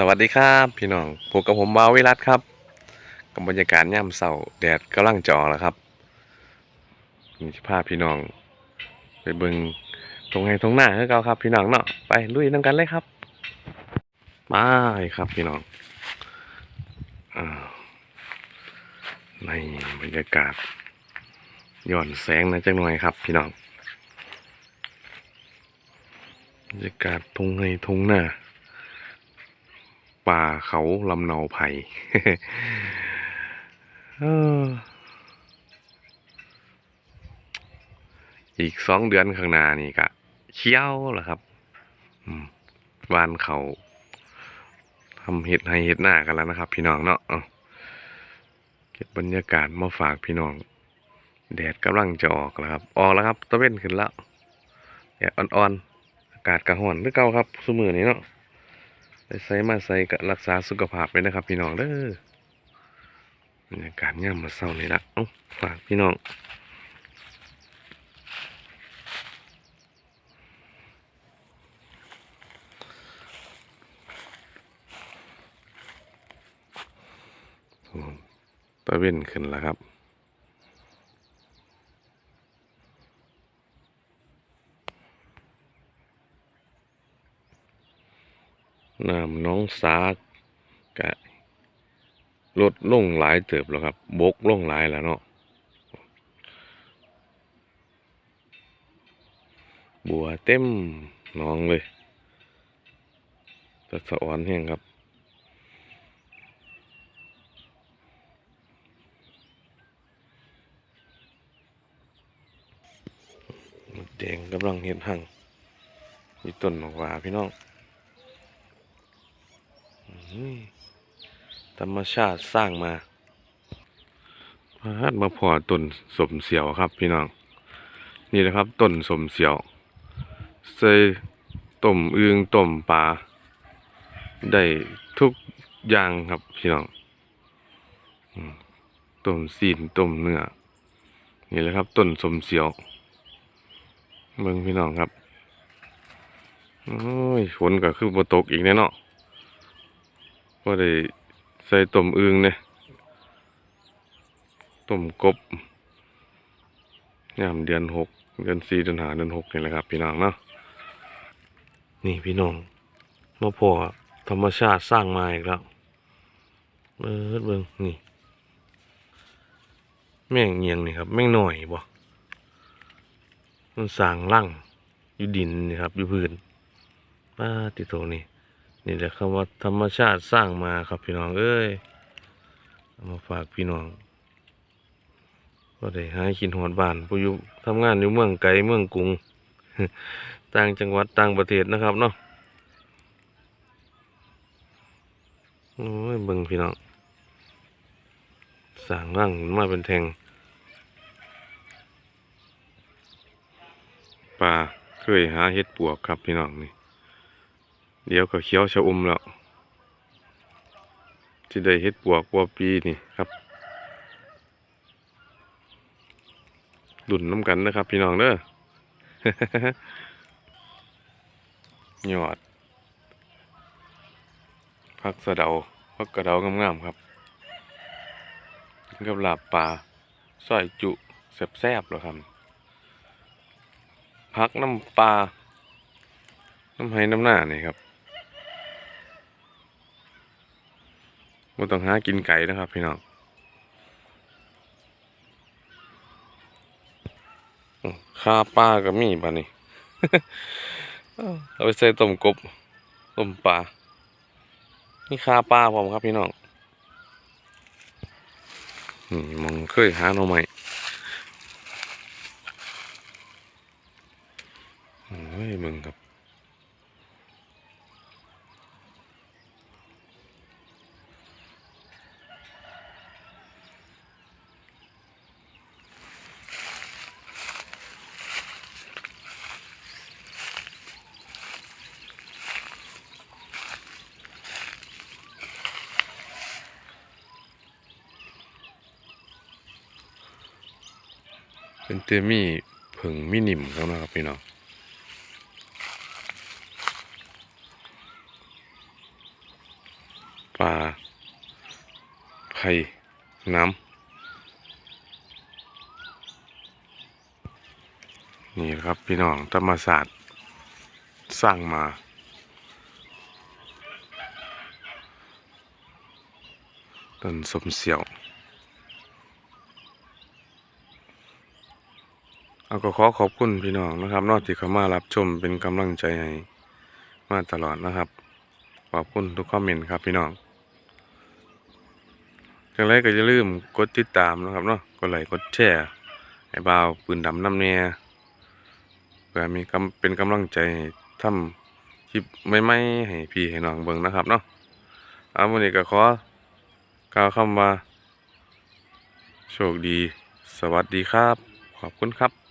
สวัสดีครับพี่น้องพบกับผมบาวิรัตครับกับบรรยากาศย่ำเสาแดดกำลังจะออกแล้วครับนี่สิพพี่น้อง ไปเบิงตรงไงตรงหน้าคือเก่าครับ พี่น้องเนาะไปลุยน้ำกันเลยครับมาครับ พี่น้องอในบรรยากาศย้อนแสงนะจังหน่อยครับ พี่น้องบรรยากาศทงไงทงหน้า ป่าเขาลำเนาไผ่อีกสองเดือนข้างหน้านี่กะเขี้ยวเหรอครับวานเขาทำเห็ดให้เห็ดหน้ากันแล้วนะครับ พี่น้องเนาะเอาเก็บบรรยากาศมาฝากพี่น้อง แดดกำลังจะออกแล้วครับ ออกแล้วครับตะเว้นขึ้นแล้วแดดอ่อนๆอากาศกระห่อนหรือเก่าครับสมือนี้เนาะ ไปใส่มาใส่ก็รักษาสุขภาพไปนะครับ พี่น้องเด้อบรรยากาศย่ำมาเศร้าเลยละเอ้าฝากพี่น้องตะเว้นขึ้นแล้วครับ น้ำน้องสากกะลดลงหลายเติบแล้วครับ บกลงหลายแล้วเนาะบัวเต็มหนองเลยตะสะอ่อนแห้งครับ แดงกำลังเห็ดหั่งมีต้นหมากหวาพี่น้อง ธรรมชาติสร้างมาพาดมาพอต้นสมเสียวครับพี่น้อง นี่แหละครับต้นสมเสียวใส่ต้มอึงต้มปลาได้ทุกอย่างครับพี่น้องต้มซีนต้มเนื้อนี่แหละครับต้นสมเสียวเบิ่งพี่น้องครับโอ้ยฝนก็คือบ่ตกอีกแน่เนาะ ก็ได้ใส่ต้มอึงเนี่ยต้มกบยามเดือนหกเดือนสี่เดือนหาเดือนหกนี่แหละครับ พี่น้องเนาะนี่พี่น้องมาพอธรรมชาติสร้างมาอีกแล้วเบิดเบิงนี่ แม่งเงียงนี่ครับ แม่งหน่อยบ่มันสร้างร่างอยู่ดินนี่ครับ อยู่พื้นป้าติโตนี่ นี่แหละคำว่าธรรมชาติสร้างมาครับพี่น้องเอ้ยเอามาฝากพี่น้องก็ได้หากินหอดบ้านผู้อยู่ทำงานอยู่เมืองไกลเมืองกรุงต่างจังหวัดต่างประเทศนะครับเนาะโอ้ยเบิ่งพี่น้องสร้างร่างมาเป็นแทงปลาเคยหาเห็ดปวกครับพี่น้องนี่ เดี๋ยวก็เขียวชะอมแล้วที่ได้เฮ็ดปวกวัวปีนี่ครับดุนน้ำกันนะครับ พี่น้องเด้อยอดพักสะเดาพักกระเดางามๆครับกับลาบปลาซอยจุแซ่บๆแล้วครับพักน้ำปลาน้ำไห้น้ำหน้านี่ครับ บ่ต้องหากินไก่นะครับพี่น้องข้าปลาก็มีป่ะนี่เอาไปใส่ต้มกบต้มปลานี่ข้าปลาผมครับพี่น้องนี่มองเคยหาหน่อไม้โอ้ยมึงครับ เป็นเตมี่ผึ่งมินิมครับนะครับพี่น้องป่าไผ่น้ำนี่ครับพี่น้องธรรมศาสตร์สร้างมาต้นสมเสียว เอาก็ขอขอบคุณพี่น้องนะครับนอกที่เขามารับชมเป็นกำลังใจให้มาตลอดนะครับ ขอบคุณทุกคอมเมนต์ครับพี่น้องจังไรก็อย่าลืมกดติดตามนะครับเนาะกดไลค์กดแชร์ให้บ่าวปืนดำน้ำเนียเพื่อมีกำเป็นกำลังใจให้ทำคลิปใหม่ๆให้พี่ให้น้องเบิ่งนะครับเนาะเอาวันนี้ก็ขอกล่าวคำว่า โชคดี สวัสดีครับ ขอบคุณครับ